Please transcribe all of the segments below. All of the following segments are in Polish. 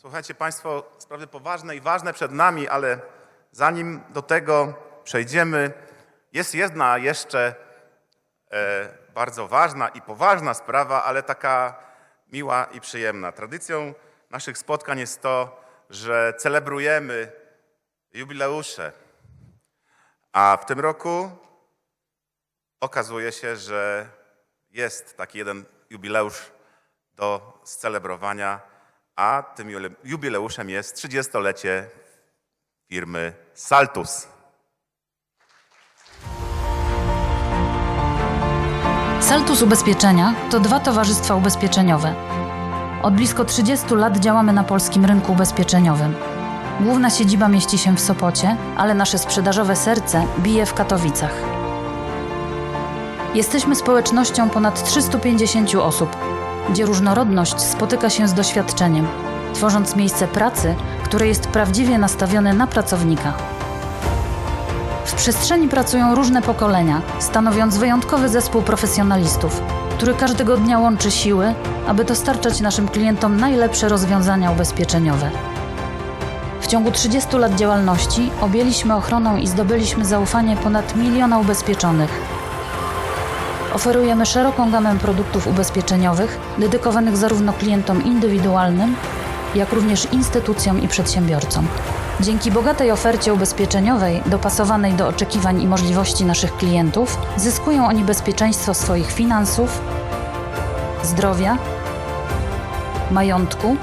Słuchajcie Państwo, sprawy poważne i ważne przed nami, ale zanim do tego przejdziemy, jest jedna jeszcze e, bardzo ważna i poważna sprawa, ale taka miła i przyjemna. Tradycją naszych spotkań jest to, że celebrujemy jubileusze. A w tym roku okazuje się, że jest taki jeden jubileusz do scelebrowania, a tym jubileuszem jest 30-lecie firmy Saltus. Saltus Ubezpieczenia to dwa towarzystwa ubezpieczeniowe. Od blisko 30 lat działamy na polskim rynku ubezpieczeniowym. Główna siedziba mieści się w Sopocie, ale nasze sprzedażowe serce bije w Katowicach. Jesteśmy społecznością ponad 350 osób, gdzie różnorodność spotyka się z doświadczeniem, tworząc miejsce pracy, które jest prawdziwie nastawione na pracownika. W przestrzeni pracują różne pokolenia, stanowiąc wyjątkowy zespół profesjonalistów, który każdego dnia łączy siły, aby dostarczać naszym klientom najlepsze rozwiązania ubezpieczeniowe. W ciągu 30 lat działalności objęliśmy ochroną i zdobyliśmy zaufanie ponad miliona ubezpieczonych. Oferujemy szeroką gamę produktów ubezpieczeniowych dedykowanych zarówno klientom indywidualnym, jak również instytucjom i przedsiębiorcom. Dzięki bogatej ofercie ubezpieczeniowej, dopasowanej do oczekiwań i możliwości naszych klientów, zyskują oni bezpieczeństwo swoich finansów, zdrowia, majątku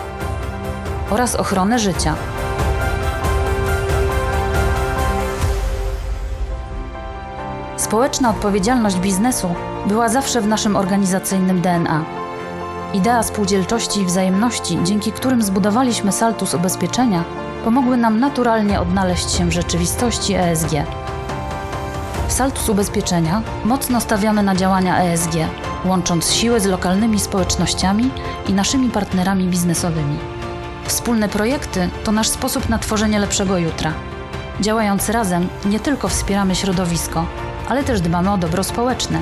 oraz ochronę życia. Społeczna odpowiedzialność biznesu była zawsze w naszym organizacyjnym DNA. Idea spółdzielczości i wzajemności, dzięki którym zbudowaliśmy Saltus Ubezpieczenia, pomogły nam naturalnie odnaleźć się w rzeczywistości ESG. W Saltus Ubezpieczenia mocno stawiamy na działania ESG, łącząc siły z lokalnymi społecznościami i naszymi partnerami biznesowymi. Wspólne projekty to nasz sposób na tworzenie lepszego jutra. Działając razem, nie tylko wspieramy środowisko, ale też dbamy o dobro społeczne.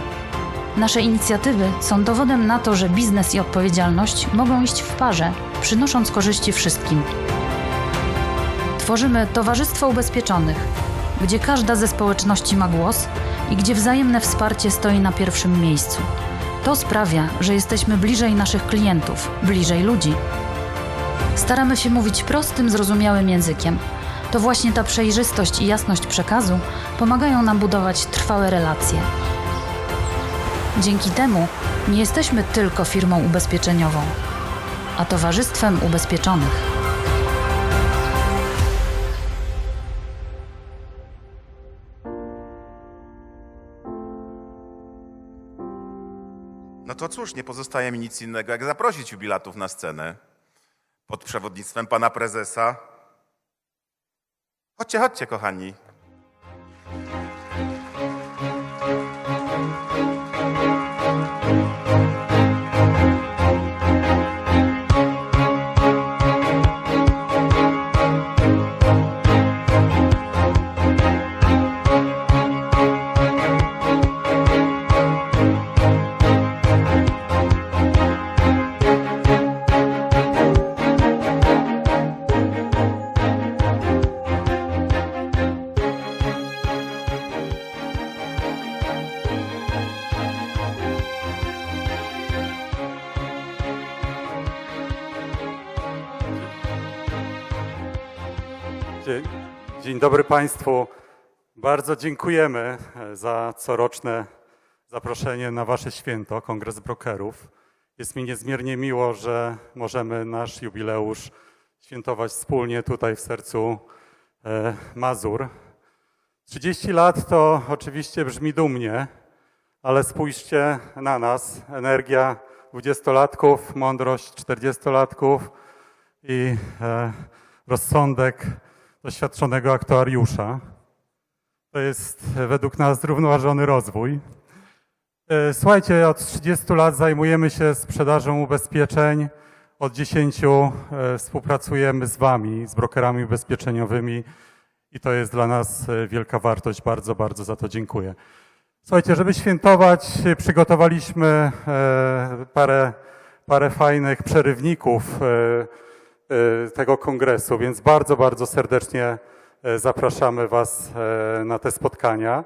Nasze inicjatywy są dowodem na to, że biznes i odpowiedzialność mogą iść w parze, przynosząc korzyści wszystkim. Tworzymy Towarzystwo Ubezpieczonych, gdzie każda ze społeczności ma głos i gdzie wzajemne wsparcie stoi na pierwszym miejscu. To sprawia, że jesteśmy bliżej naszych klientów, bliżej ludzi. Staramy się mówić prostym, zrozumiałym językiem. To właśnie ta przejrzystość i jasność przekazu pomagają nam budować trwałe relacje. Dzięki temu nie jesteśmy tylko firmą ubezpieczeniową, a towarzystwem ubezpieczonych. No to cóż, nie pozostaje mi nic innego, jak zaprosić jubilatów na scenę pod przewodnictwem pana prezesa. Chodźcie, chodźcie, kochani. Dzień, dzień dobry Państwu. Bardzo dziękujemy e, za coroczne zaproszenie na Wasze święto, Kongres Brokerów. Jest mi niezmiernie miło, że możemy nasz jubileusz świętować wspólnie tutaj w sercu e, Mazur. 30 lat to oczywiście brzmi dumnie, ale spójrzcie na nas. Energia dwudziestolatków, mądrość czterdziestolatków i e, rozsądek doświadczonego aktuariusza. To jest e, według nas zrównoważony rozwój. E, Słuchajcie, od 30 lat zajmujemy się sprzedażą ubezpieczeń. Od 10 e, współpracujemy z Wami, z brokerami ubezpieczeniowymi i to jest dla nas wielka wartość. Bardzo, bardzo za to dziękuję. Słuchajcie, żeby świętować, przygotowaliśmy parę, parę fajnych przerywników. E, tego kongresu, więc bardzo, bardzo serdecznie e, zapraszamy Was e, na te spotkania.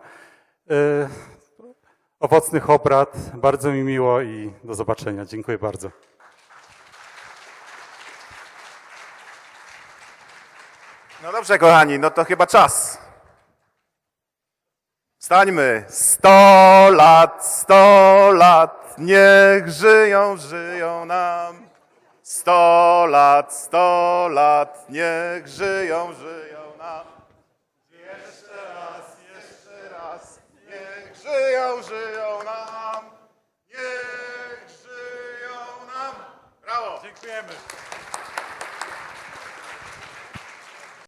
Owocnych obrad, bardzo mi miło i do zobaczenia. Dziękuję bardzo. No dobrze, kochani, no to chyba czas. Wstańmy. Sto lat, sto lat, niech żyją, żyją nam. Sto lat, sto lat, niech żyją, żyją nam. Jeszcze raz, jeszcze raz, niech żyją, żyją nam. Niech żyją nam. Brawo. Dziękujemy.